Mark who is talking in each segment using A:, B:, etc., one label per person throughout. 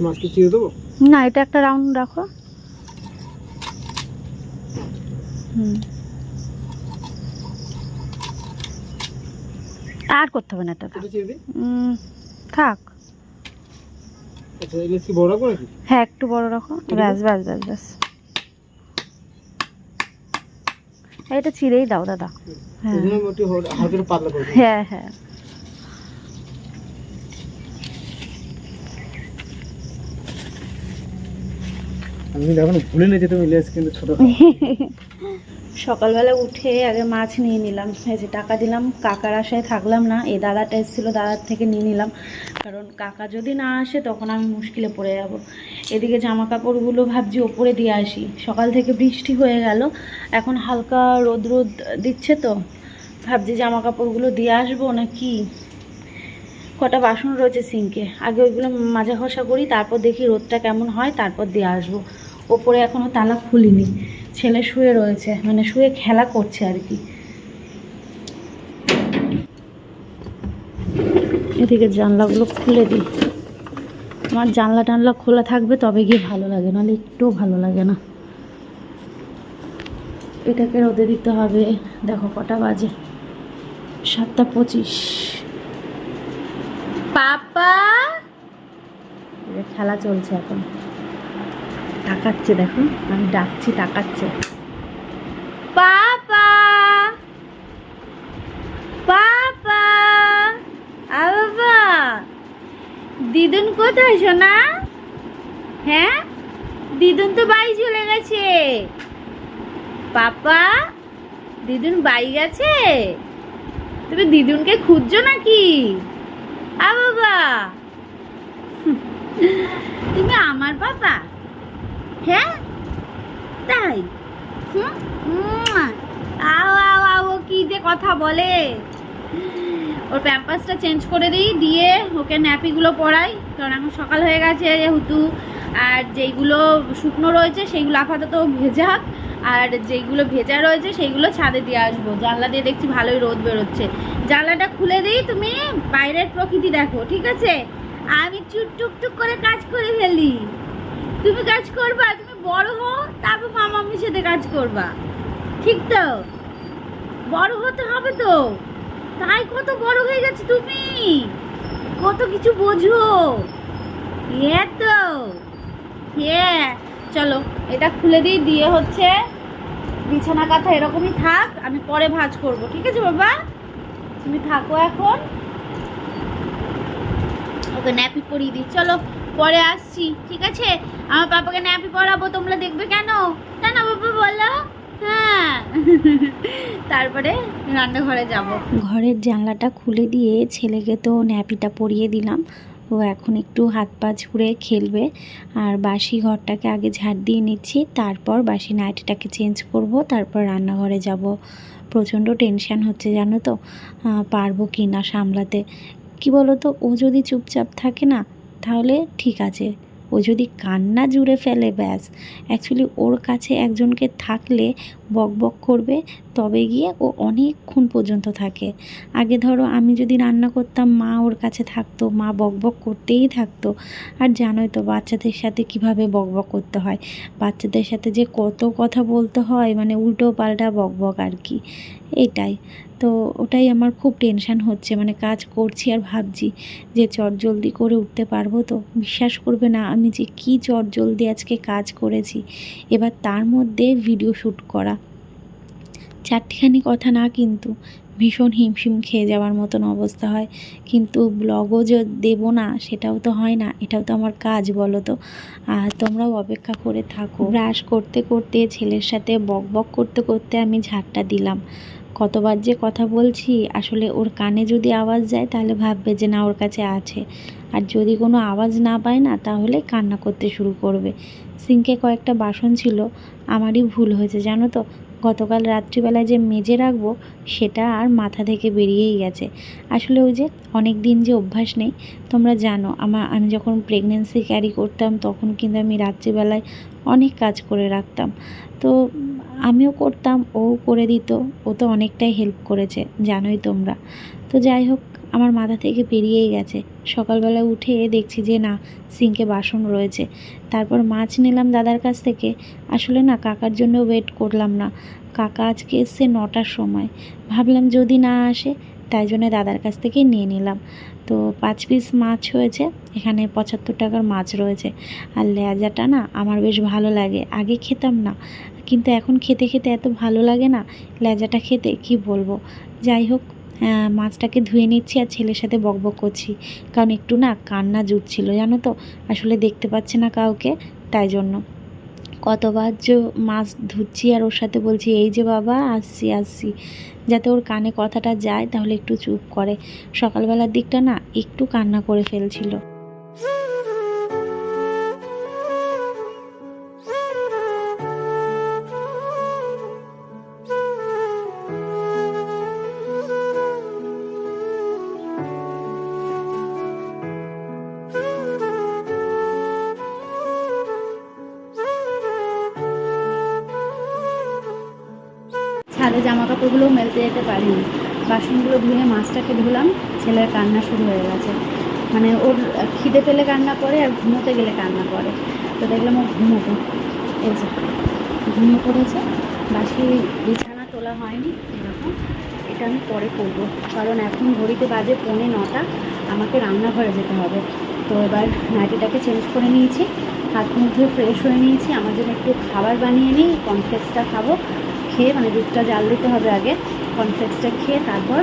A: মাছকে চিড়ে দেবো?
B: না এটা একটা রাউন্ড রাখো। হুম। আর করতে হবে না এটা থাক।
A: আচ্ছা
B: হ্যাঁ একটু বড় রাখো। ব্যাস ব্যাস ব্যাস ব্যাস। এটা চিড়েই দাও দাদা। হ্যাঁ।
A: এই জন্য আমি একটু হল- হালকা একটু পাতলা করে দিই।
B: হ্যাঁ হ্যাঁ
A: আমি ভুলে তুমি ইলিশ কিন্তু ছোট
B: সকালবেলা উঠে আগে মাছ নিয়ে নিলাম। যে টাকা দিলাম, কাকার আশায় থাকলাম না, এই দাদাটা এসেছিল, দাদার থেকে নিয়ে নিলাম। কারণ কাকা যদি না আসে, তখন আমি মুশকিলে পড়ে যাব। এদিকে জামা কাপড়গুলো ভাবছি ওপরে দিয়ে আসি। সকাল থেকে বৃষ্টি হয়ে গেল, এখন হালকা রোদ রোদ দিচ্ছে তো। ভাবছি জামা কাপড়গুলো দিয়ে আসব না কি কটা বাসন রয়েছে সিঙ্কে। আগে ওইগুলো মাজা ঘষা করি, তারপর দেখি রোদটা কেমন হয়, তারপর দিয়ে আসব। ওপরে এখনও তালা খুলিনি। ছেলে শুয়ে রয়েছে মানে শুয়ে খেলা করছে আর কি। এদিকে জানলাগুলো খুলে দিই। আমার জানলা টানলা খোলা থাকবে তবে গিয়ে ভালো লাগে নাহলে একটুও ভালো লাগে না। এটাকে রোদে দিতে হবে। দেখো কটা বাজে। সাতটা পঁচিশ। পাপা! খেলা চলছে এখন। তাকাচ্ছে, দেখো, আমি ডাকছি, তাকাচ্ছে। পাপা! পাপা! বাবা! দিদুন কোথায়, সোনা? হ্যাঁ? দিদুন তো বাড়ি চলে গেছে। পাপা, দিদুন বাড়ি গেছে? তুমি দিদুনকে খুঁজছো নাকি? আ বাবা! তুমি আমার বাবা হ্যাঁ? তাই। আও আও আও কি যে কথা বলে? ওর প্যাম্পাসটা চেঞ্জ করে দিই, দিয়ে ওকে ন্যাপিগুলো পরাই। কারণ এখন সকাল হয়ে গেছে যেহেতু, আর যেইগুলো শুকনো রয়েছে সেইগুলো আপাতত ভেজা। আর যেইগুলো ভেজা রয়েছে সেইগুলো ছাদে দিয়ে আসব। জানলা দিয়ে দেখছি ভালোই রোদ বেরোচ্ছে। জানলাটা খুলে দিই, তুমি বাইরের প্রকৃতি দেখো, ঠিক আছে? আমি চুপ টুক টুক করে কাজ করে ফেলি। তুমি কাজ করবা, তুমি বড় হও, তারপর মামা মামির সাথে কাজ করবা। ঠিক তো? বড় হতে হবে তো? তাই কত বড় হয়ে গেছে তুমি? কত কিছু বোঝো? এ তো। হ্যাঁ চলো, এটা খুলে দিই, দিয়ে হচ্ছে বিছানা কাঁথা এরকমই থাক, আমি পরে ভাঁজ করব, ঠিক আছে বাবা? তুমি থাকো এখন। ওকে ন্যাপি পরিয়ে দিই, চলো। পরে আসছি, ঠিক আছে? আমার পাপাকে ন্যাপি পরাবো, তোমরা দেখবে কেন? না না বাবা বলো? হ্যাঁ। তারপরে রান্নাঘরে যাব। ঘরের জানলাটা খুলে দিয়ে ছেলেকে তো ন্যাপিটা পরিয়ে দিলাম। ও এখন একটু হাত পা ছুঁড়ে খেলবে। আর বাসি ঘরটাকে আগে ঝাড় দিয়ে নিচ্ছি, তারপর বাসি নাইটিটাকে চেঞ্জ করব, তারপর রান্নাঘরে যাব। প্রচণ্ড টেনশান হচ্ছে, জানো তো? পারব কি না সামলাতে? কি বলো তো ও যদি চুপচাপ থাকে না তাহলে ঠিক আছে। ও যদি কান্না জুড়ে ফেলে, ব্যাস। অ্যাকচুয়ালি ওর কাছে একজনকে থাকলে বক বক করবে, তবে গিয়ে ও অনেকক্ষণ পর্যন্ত থাকে। আগে ধরো আমি যদি রান্না করতাম, মা ওর কাছে থাকতো, মা বক বক করতেই থাকতো। আর জানোই তো বাচ্চাদের সাথে কীভাবে বক বক করতে হয়। বাচ্চাদের সাথে যে কত কথা বলতে হয় মানে উল্টো পাল্টা বক বক আর কি। এটাই। তো ওটাই আমার খুব টেনশান হচ্ছে। মানে কাজ করছি আর ভাবছি যে চট জলদি করে উঠতে পারব তো। বিশ্বাস করবে না আমি যে কী চট জলদি আজকে কাজ করেছি। এবার তার মধ্যে ভিডিও শ্যুট করা। চারটিখানি কথা না কিন্তু ভীষণ হিমশিম খেয়ে যাওয়ার মতন অবস্থা হয়। কিন্তু ব্লগও যে দেবো না, সেটাও তো হয় না। এটাও তো আমার কাজ বলো তো। আর তোমরাও অপেক্ষা করে থাকো। ব্রাশ করতে করতে ছেলের সাথে বক বক করতে করতে আমি ঝাড়টা দিলাম। কতবার যে কথা বলছি, আসলে ওর কানে যদি আওয়াজ যায়, তাহলে ভাববে যে না, ওর কাছে আছে। আর যদি কোনো আওয়াজ না পায় না, তাহলে কান্না করতে শুরু করবে। সিঙ্কে কয়েকটা বাসন ছিল, আমারই ভুল হয়েছে, জানো তো? গতকাল রাত্রিবেলায় যে মেজে রাখব, সেটা আর মাথা থেকে বেরিয়েই গেছে। আসলে ওই যে অনেক দিন যে অভ্যাস নেই, তোমরা জানো, আমার, আমি যখন প্রেগনেন্সি ক্যারি করতাম, তখন কিন্তু আমি রাত্রিবেলায় অনেক কাজ করে রাখতাম। তো আমিও করতাম ও করে দিত, ও তো অনেকটাই হেল্প করেছে, জানোই তোমরা। তো যাই হোক,
C: আমার মাথা থেকে বেরিয়েই গেছে। সকালবেলা উঠে দেখছি যে না সিঙ্কে বাসন রয়েছে। তারপর মাছ নিলাম দাদার কাছ থেকে। আসলে না, কাকার জন্য ওয়েট করলাম না। কাকা আজকে এসছে নটার সময়। ভাবলাম যদি না আসে, তাই জন্য দাদার কাছ থেকে নিয়ে নিলাম। তো পাঁচ পিস মাছ হয়েছে, এখানে পঁচাত্তর টাকার মাছ রয়েছে। আর লেজাটা না, আমার বেশ ভালো লাগে। আগে খেতাম না। কিন্তু এখন খেতে খেতে এত ভালো লাগে না, লেজাটা খেতে, কি বলব? যাই হোক মাছটাকে ধুয়ে নিচ্ছি আর ছেলের সাথে বকবক করছি। কারণ একটু না কান্না জুটছিল, জানো তো? আসলে দেখতে পাচ্ছে না কাউকে, তাই জন্য। কতবার যে মাছ ধুচ্ছি আর ওর সাথে বলছি, এই যে বাবা, আসছি আসছি। যাতে ওর কানে কথাটা যায়, তাহলে একটু চুপ করে। সকালবেলার দিকটা না একটু কান্না করে ফেলছিল।
B: ছাদে জামা কাপড়গুলোও মেলতে যেতে পারিনি। বাসনগুলো ধুয়ে মাছটাকে ধুলাম, ছেলের কান্না শুরু হয়ে গেছে। মানে ওর খিদে পেলে কান্না করে আর ঘুমোতে গেলে কান্না করে। তো দেখলাম ও ঘুমোতো এই যে, ঘুমিয়ে পড়েছে। বাসি বিছানা তোলা হয়নি, এরকম। এটা আমি পরে করব। কারণ এখন ঘড়িতে বাজে পৌনে নটা। আমাকে রান্নাঘরে যেতে হবে। তো এবার নাইটিটাকে চেঞ্জ করে নিয়েছি। হাত মুখ ধুয়ে ফ্রেশ হয়ে নিয়েছি। আমার জন্য একটু খাবার বানিয়ে নিই কনফ্লেক্সটা খাব। খেয়ে মানে দুধটা জাল দিতে হবে আগে কনফ্লেক্সটা খেয়ে তারপর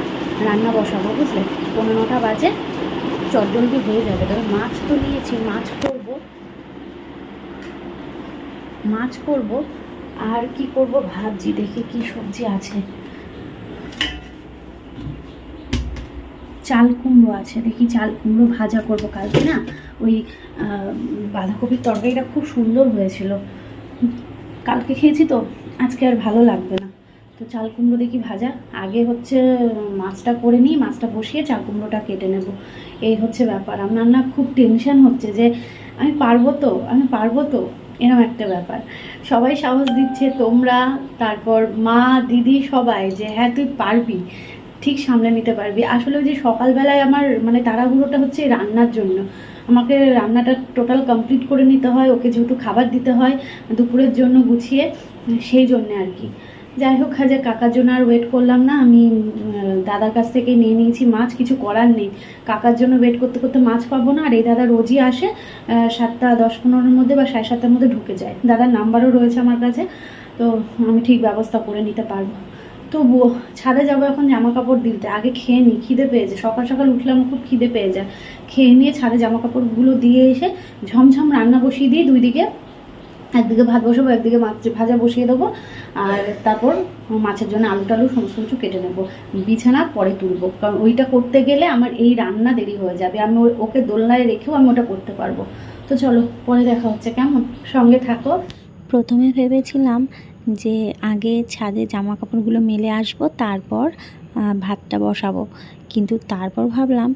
B: রান্না বসাবো, বুঝলে? পনেরো নটা বাজে, চটজলদি হয়ে যাবে। তবে মাছ তো নিয়েছি, মাছ করব। মাছ করব, আর কি করব ভাবছি, দেখি কি সবজি আছে। চাল কুমড়ো আছে, দেখি চাল কুমড়ো ভাজা করব কালকে, না? ওই বাঁধাকপির তরকারিটা খুব সুন্দর হয়েছিল। কালকে খেয়েছি তো? আজকে আর ভালো লাগবে না। তো চাল কুমড়ো দেখি ভাজা? আগে হচ্ছে মাছটা করে নিই, মাছটা বসিয়ে চাল কুমড়োটা কেটে নেব। এই হচ্ছে ব্যাপার। আমার না খুব টেনশন হচ্ছে যে আমি পারব তো, আমি পারব তো এরকম একটা ব্যাপার। সবাই সাহস দিচ্ছে, তোমরা, তারপর মা, দিদি সবাই যে হ্যাঁ তুই পারবি, ঠিক সামলে নিতে পারবি। আসলে ওই যে সকালবেলায় আমার মানে তাড়াহুড়োটা হচ্ছে রান্নার জন্য। আমাকে রান্নাটা টোটাল কমপ্লিট করে নিতে হয়, ওকে যেহেতু খাবার দিতে হয়, দুপুরের জন্য গুছিয়ে সেই জন্যে আর কি। যাই হোক যে কাকার জন্য আর ওয়েট করলাম না, আমি দাদার কাছ থেকে নিয়ে নিয়েছি মাছ, কিছু করার নেই। কাকার জন্য ওয়েট করতে করতে মাছ পাবো না, আর এই দাদা রোজই আসে সাতটা দশ পনেরোর মধ্যে বা সাড়ে সাতটার মধ্যে ঢুকে যায়। দাদার নাম্বারও রয়েছে আমার কাছে, তো আমি ঠিক ব্যবস্থা করে নিতে পারব। তো ছাদে যাব এখন জামা কাপড় দিতে। আগে খেয়ে নিই খিদে পেয়েছে। সকাল সকাল উঠলাম, খুব খিদে পেয়ে যায়। খেয়ে নিয়ে ছাদে জামা কাপড়গুলো দিয়ে এসে ঝমঝম রান্না বসিয়ে দিই দুই দিকে একদিকে ভাত বসাবো, একদিকে মাছ ভাজা বসিয়ে দেবো। আর তারপর মাছের জন্য আলু টালু সমস্ত কিছু কেটে নেব। বিছানা পরে তুলবো। কারণ ওইটা করতে গেলে আমার এই রান্না দেরি হয়ে যাবে। আমি ওকে দোলনায় রেখেও আমি ওটা করতে পারব। তো চলো, পরে দেখা হচ্ছে। কেমন? সঙ্গে থাকো।
C: প্রথমে ভেবেছিলাম যে আগে ছাদে জামা কাপড়গুলো মেলে আসব, তারপর ভাতটা বসাবো। কিন্তু তারপর ভাবলাম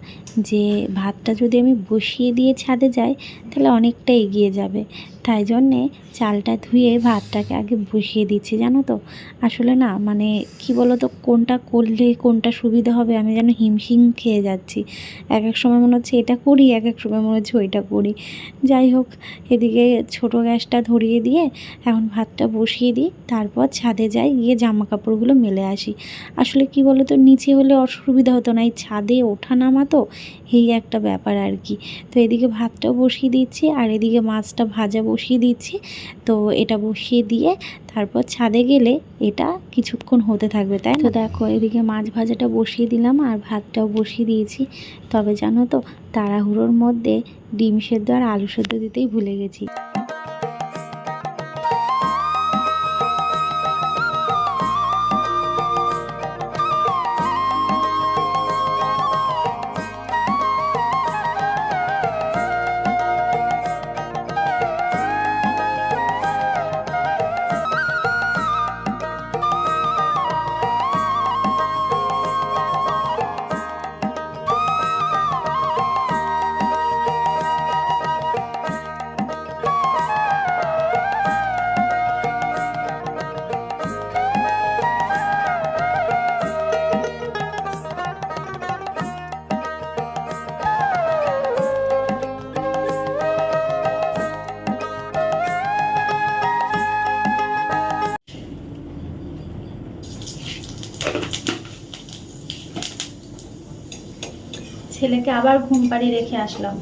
C: যে ভাতটা যদি আমি বসিয়ে দিয়ে ছাদে যাই, তাহলে অনেকটা এগিয়ে যাবে। তাই জন্যে চালটা ধুয়ে ভাতটাকে আগে বসিয়ে দিচ্ছি, জানো তো? আসলে না মানে কি বলো তো কোনটা করলে কোনটা সুবিধা হবে আমি যেন হিমশিম খেয়ে যাচ্ছি। এক এক সময় মনে হচ্ছে এটা করি, এক এক সময় মনে হচ্ছে ওইটা করি। যাই হোক, এদিকে ছোট গ্যাসটা ধরিয়ে দিয়ে এখন ভাতটা বসিয়ে দিই, তারপর ছাদে যাই, গিয়ে জামা কাপড়গুলো মেলে আসি। আসলে কি বলো তো নিচে হলে অসুবিধা হতো না। এই ছাদে ওঠা নামা তো, এই একটা ব্যাপার আর কি। তো এদিকে ভাতটাও বসিয়ে দিচ্ছি আর এদিকে মাছটা ভাজা বসিয়ে দিচ্ছি। তো এটা বসিয়ে দিয়ে তারপর ছাদে গেলে এটা কিছুক্ষণ হতে থাকবে, তাই? তো দেখো, এদিকে মাছ ভাজাটা বসিয়ে দিলাম আর ভাতটাও বসিয়ে দিয়েছি। তবে জানো তো, তাড়াহুড়োর মধ্যে ডিম সেদ্ধ আর আলু সেদ্ধ দিতেই ভুলে গেছি।
B: ছেলেকে আবার ঘুম পাড়িয়ে রেখে আসলাম।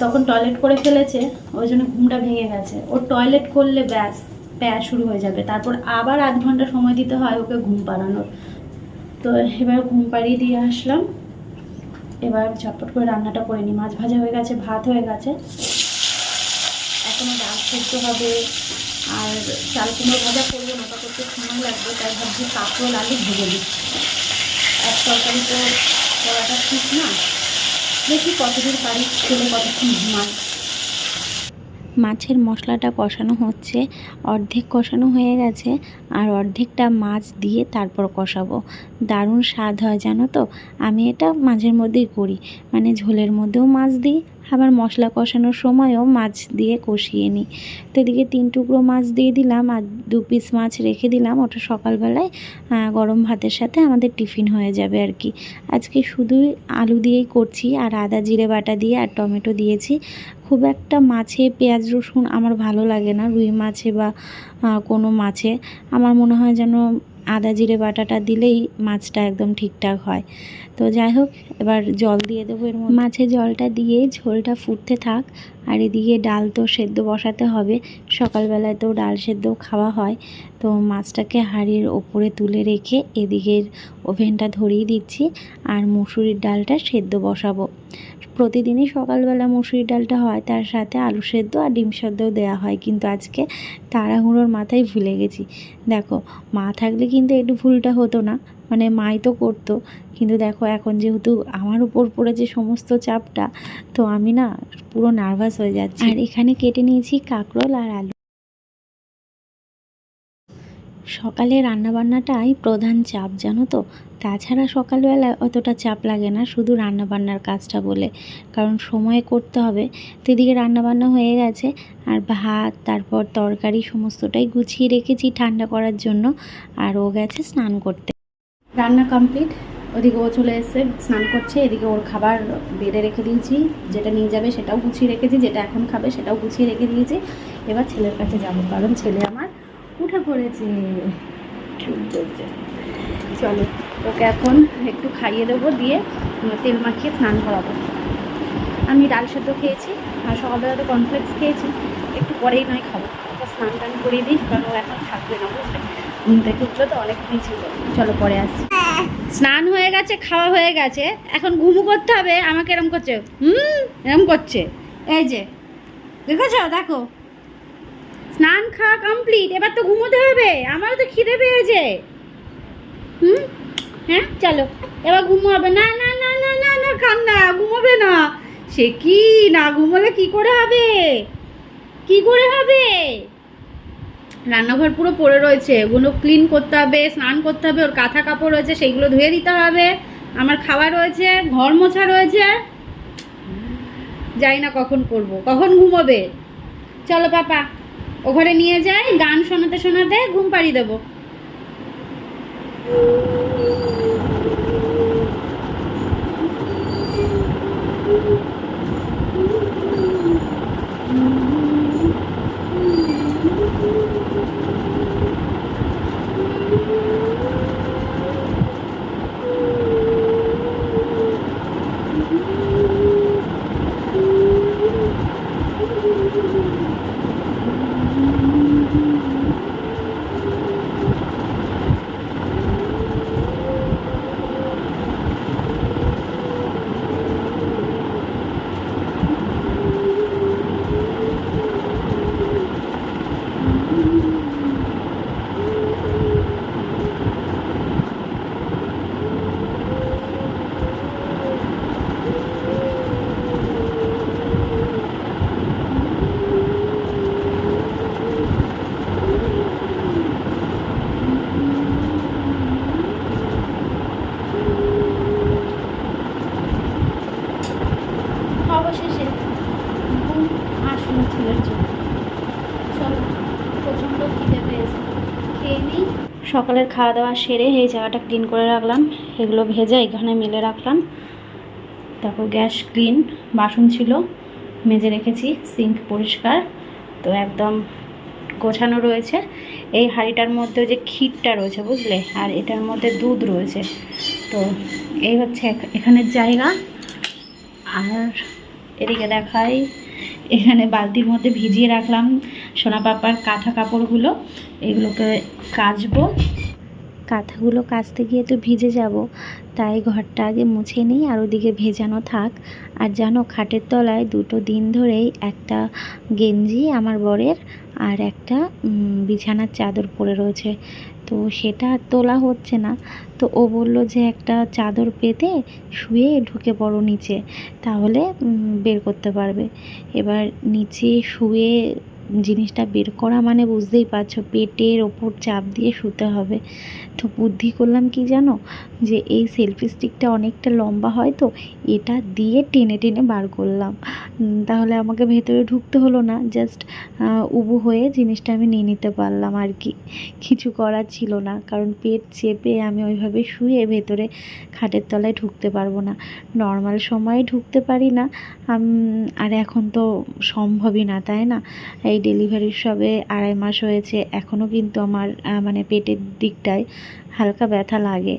B: তখন টয়লেট করে ফেলেছে, ওই জন্য ঘুমটা ভেঙে গেছে। ওর টয়লেট করলে ব্যাস, প্যার শুরু হয়ে যাবে। তারপর আবার আধ ঘণ্টা সময় দিতে হয় ওকে ঘুম পাড়ানোর। তো এবার ঘুম পাড়িয়ে দিয়ে আসলাম। এবার ঝটপট করে রান্নাটা করে নিই। মাছ ভাজা হয়ে গেছে, ভাত হয়ে গেছে। এখনও ডাল সেদ্ধ হবে। আর চাল কুমড়ো ভাজা করব না ওটা করতে সময় লাগবে, তাই ভাবছি কাঁকরোল আলু ভেজে দিই এক তরকারি তো করাটা ঠিক না। দেখি কতদূর পারি ছেলে কতক্ষণ ঘুমায়।
C: মাছের মশলাটা কষানো হচ্ছে, অর্ধেক কষানো হয়ে গেছে, আর অর্ধেকটা মাছ দিয়ে তারপর কষাবো। দারুণ স্বাদ হয়, জানো তো? আমি এটা মাঝের মধ্যেই করি। মানে ঝোলের মধ্যেও মাছ দিই, আবার মশলা কষানোর সময়ও মাছ দিয়ে কষিয়ে নিই। তো এদিকে তিন টুকরো মাছ দিয়ে দিলাম, আর দু পিস মাছ রেখে দিলাম। ওটা সকালবেলায় গরম ভাতের সাথে আমাদের টিফিন হয়ে যাবে আর কি। আজকে শুধুই আলু দিয়েই করছি, আর আদা, জিরে বাটা দিয়ে আর টমেটো দিয়েছি। খুব একটা মাছে পেঁয়াজ, রসুন আমার ভালো লাগে না, রুই মাছে বা কোনো মাছে। আমার মনে হয় যেন আদা, জিরে, বাটাটা দিলেই মাছটা একদম ঠিকঠাক হয়। তো যাই হোক, এবার জল দিয়ে দেবো এর মাছে জলটা দিয়ে ঝোলটা ফুটতে থাক, আর এদিকে ডাল তো সেদ্ধ বসাতে হবে। সকালবেলায় তো ডাল সেদ্ধ খাওয়া হয়, তো মাছটাকে হাঁড়ির ওপরে তুলে রেখে এদিকের ওভেনটা ধরিয়ে দিচ্ছি, আর মুসুরির ডালটা সেদ্ধ বসাবো। প্রতিদিনই সকালবেলা মুসুরির ডালটা হয়, তার সাথে আলু সেদ্ধ আর ডিম সেদ্ধও দেওয়া হয়। কিন্তু আজকে তাড়াহুড়োর মাথায় ভুলে গেছি। দেখো, মা থাকলে কিন্তু একটু ভুলটা হতো না। মানে মাই তো করতো। কিন্তু দেখো, এখন যেহেতু আমার উপর পড়ে যে সমস্ত চাপটা, তো আমি না পুরো নার্ভাস হয়ে যাচ্ছি। আর এখানে কেটে নিয়েছি কাঁকরোল আর আলু। সকালে রান্নাবান্নাটাই প্রধান চাপ, জানো তো? তাছাড়া সকালবেলা অতটা চাপ লাগে না শুধু রান্নাবান্নার কাজটা বলে। কারণ সময়ে করতে হবে। তো এদিকে রান্নাবান্না হয়ে গেছে আর ভাত, তারপর তরকারি সমস্তটাই গুছিয়ে রেখেছি ঠান্ডা করার জন্য। আর ও গেছে স্নান করতে।
B: রান্না কমপ্লিট। ওদিকে ও চলে এসে স্নান করছে। এদিকে ওর খাবার বেড়ে রেখে দিয়েছি। যেটা নিয়ে যাবে সেটাও গুছিয়ে রেখেছি, যেটা এখন খাবে সেটাও গুছিয়ে রেখে দিয়েছি। এবার ছেলের কাছে যাব, কারণ ছেলে ঠিক বলছে চলো ওকে এখন একটু খাইয়ে দেবো দিয়ে তেল মাখিয়ে স্নান করাবো। আমি ডাল সেদ্ধ খেয়েছি আর সকালবেলা তো কনফ্লেক্স খেয়েছি একটু পরেই নয় খাব। স্নান টান করিয়ে দিই কারণ ও এখন থাকবে না বুঝলে? ঘুম থেকে উঠল তো অনেকক্ষণই ছিল। চলো পরে আসছি। স্নান হয়ে গেছে খাওয়া হয়ে গেছে। এখন ঘুমু করতে হবে আমাকে এরম করছে হুম এরম করছে। এই যে দেখেছ? দেখো। স্নান খাওয়া কমপ্লিট এবার তো ঘুমোতে হবে, আমারও তো খিদে পেয়েছে। হুম? হ্যাঁ চলো, এবার ঘুমোবে। না না না না না না খান না, ঘুমোবে না। সে কি না ঘুমোলে কি করে হবে? কি করে হবে? রান্নাঘর পুরো পড়ে রয়েছে, ওগুলো ক্লিন করতে হবে, স্নান করতে হবে, ওর কাঁথা কাপড় রয়েছে, সেইগুলো ধুয়ে দিতে হবে। আমার খাওয়া রয়েছে, ঘর মোছা রয়েছে। যাই না কখন করব, কখন ঘুমোবে। চলো, পাপা। ও ঘরে নিয়ে যায় গান শোনাতে শোনাতে ঘুম পাড়িয়ে দেবো। অবশেষে ঘুম আসলো ছেলের জন্য। প্রচণ্ড খিদে পেয়েছে। খেয়ে নিই। সকালের খাওয়া দাওয়া সেরে এই জায়গাটা ক্লিন করে রাখলাম। এগুলো ভেজে এখানে মেলে রাখলাম। তারপর গ্যাস ক্লিন বাসন ছিল, মেজে রেখেছি সিঙ্ক পরিষ্কার। তো একদম গোছানো রয়েছে। এই হাঁড়িটার মধ্যে যে ক্ষীরটা রয়েছে, বুঝলে? আর এটার মধ্যে দুধ রয়েছে। তো এই হচ্ছে এখ- এখানের জায়গা। আর এদিকে দেখাই। এখানে বালতির মধ্যে ভিজিয়ে রাখলাম সোনা পাপার কাঁথা কাপড়গুলো। এগুলোকে কাচবো।
C: কাঁথাগুলো কাচতে গিয়ে তো ভিজে যাব, তাই ঘরটা আগে মুছে নিই আর ওদিকে ভেজানো থাক। আর জানো, খাটের তলায় দুটো দিন ধরেই একটা গেঞ্জি আমার বরের আর একটা বিছানার চাদর পরে রয়েছে। তো সেটা আর তোলা হচ্ছে না। তো ও বলল যে, একটা চাদর পেতে শুয়ে ঢুকে পড়ো নিচে, তাহলে বের করতে পারবে। এবার নিচে শুয়ে জিনিসটা বের করা মানে বুঝতেই পারছ, পেটের ওপর চাপ দিয়ে শুতে হবে। তো বুদ্ধি করলাম কি জানো? যে এই সেলফি স্টিকটা অনেকটা লম্বা হয় তো, এটা দিয়ে টেনে টেনে বার করলাম। তাহলে আমাকে ভেতরে ঢুকতে হলো না জাস্ট উবু হয়ে জিনিসটা আমি নিয়ে নিতে পারলাম আর কি। কিছু করার ছিল না, কারণ পেট চেপে আমি ওইভাবে শুয়ে ভেতরে খাটের তলায় ঢুকতে পারব না। নর্মাল সময়ে ঢুকতে পারি না আর এখন তো সম্ভবই না, তাই না? ডেলিভারির সবে আড়াই মাস হয়েছে। এখনও কিন্তু আমার মানে পেটের দিকটায় হালকা ব্যথা লাগে।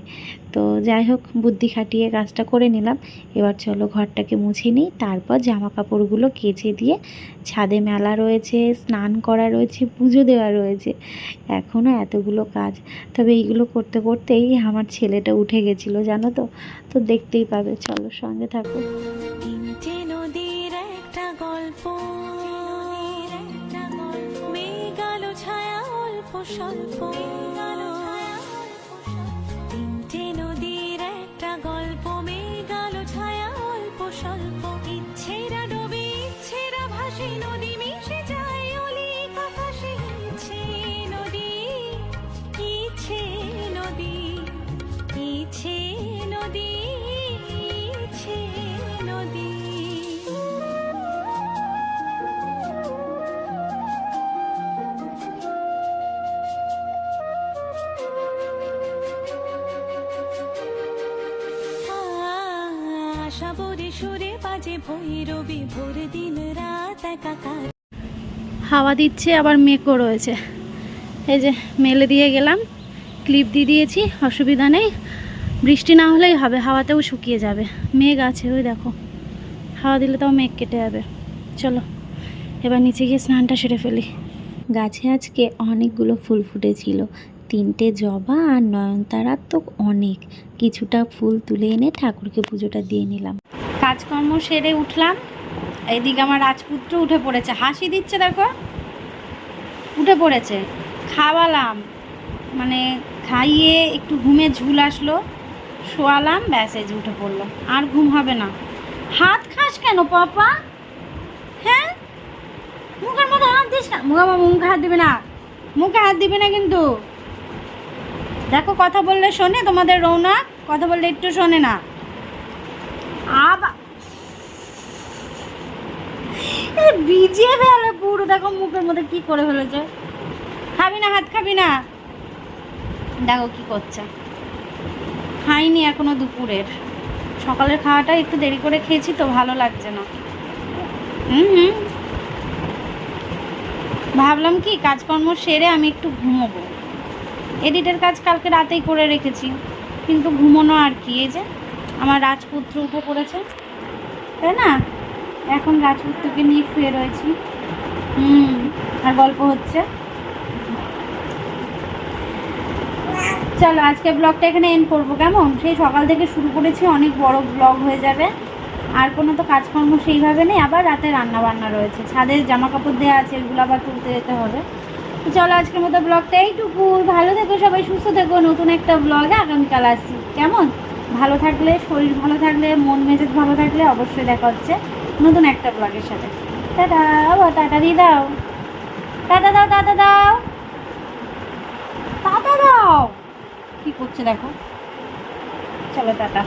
C: তো যাই হোক, বুদ্ধি খাটিয়ে কাজটা করে নিলাম। এবার চলো ঘরটাকে মুছে নিই। তারপর জামা কাপড়গুলো কেচে দিয়ে ছাদে মেলা রয়েছে, স্নান করা রয়েছে, পুজো দেওয়া রয়েছে। এখনও এতগুলো কাজ। তবে এইগুলো করতে করতেই আমার ছেলেটা উঠে গেছিল, জানো তো? তো দেখতেই পাবে। চলো সঙ্গে থাকো।
D: নদীর একটা গল্প। خوشم فوق
B: হাওয়া দিচ্ছে, আবার মেঘও রয়েছে। এই যে মেলে দিয়ে গেলাম, ক্লিপ দিয়ে দিয়েছি, অসুবিধা নেই। বৃষ্টি না হলেই হবে, হাওয়াতেও শুকিয়ে যাবে। মেঘ আছে, ওই দেখো। হাওয়া দিলে তাও মেঘ কেটে যাবে। চলো, এবার নিচে গিয়ে স্নানটা সেরে ফেলি।
C: গাছে আজকে অনেকগুলো ফুল ফুটেছিল। তিনটে জবা আর নয়নতারার তো অনেক। কিছুটা ফুল তুলে এনে ঠাকুরকে পুজোটা দিয়ে নিলাম।
B: কাজকর্ম সেরে উঠলাম। এইদিকে আমার রাজপুত্র উঠে পড়েছে। হাসি দিচ্ছে দেখো। উঠে পড়েছে। খাওয়ালাম। মানে খাইয়ে একটু ঘুমে ঝুল আসলো। শোয়ালাম, ব্যাস এই উঠে পড়ল। আর ঘুম হবে না। হাত খাস কেন, পাপা? হ্যাঁ? মুখের মধ্যে হাত দিস না। মুখে মুখে হাত দিবে না। মুখে হাত দিবে না কিন্তু। দেখো, কথা বললে শোনে তোমাদের রৌনক কথা বললে একটু শোনে না। ভিজিয়ে ফেলে পুরো, দেখো মুখের মধ্যে কি করে ফেলেছে। খাবি না হাত খাবি না? দেখো কি করছে। খাইনি এখনও দুপুরের। সকালের খাওয়াটা একটু দেরি করে খেয়েছি তো, ভালো লাগছে না। হুম হুম। ভাবলাম কি, কাজকর্ম সেরে আমি একটু ঘুমোবো। এডিটের কাজ কালকে রাতেই করে রেখেছি। কিন্তু ঘুমোনো আর কি, এই যে আমার রাজপুত্র উঠে পড়েছে। তাই না? এখন রাজপুত্রকে নিয়ে শুয়ে রয়েছি। হুম, আর গল্প হচ্ছে। চলো আজকে ব্লগটা এখানে এন্ড করব। কেমন? সেই সকাল থেকে শুরু করেছি, অনেক বড় ব্লগ হয়ে যাবে। আর কোনো তো কাজকর্ম সেইভাবে নেই, আবার রাতে রান্না বান্না রয়েছে। ছাদে জামা কাপড় দেওয়া আছে, এগুলো আবার তুলতে যেতে হবে। তো চলো, আজকের মতো ব্লগটা এইটুকু। ভালো থেকো সবাই, সুস্থ থেকো। নতুন একটা ব্লগে আগামীকাল আসছি। কেমন? ভালো থাকলে, শরীর ভালো থাকলে, মন মেজাজ ভালো থাকলে অবশ্যই দেখা হচ্ছে। নতুন একটা ব্লগের সাথে। টাটা, ও টাটা দিয়ে দাও। টাটা দাও টাটা দাও। টাটা দাও। কী করছে দেখো? চলো টাটা।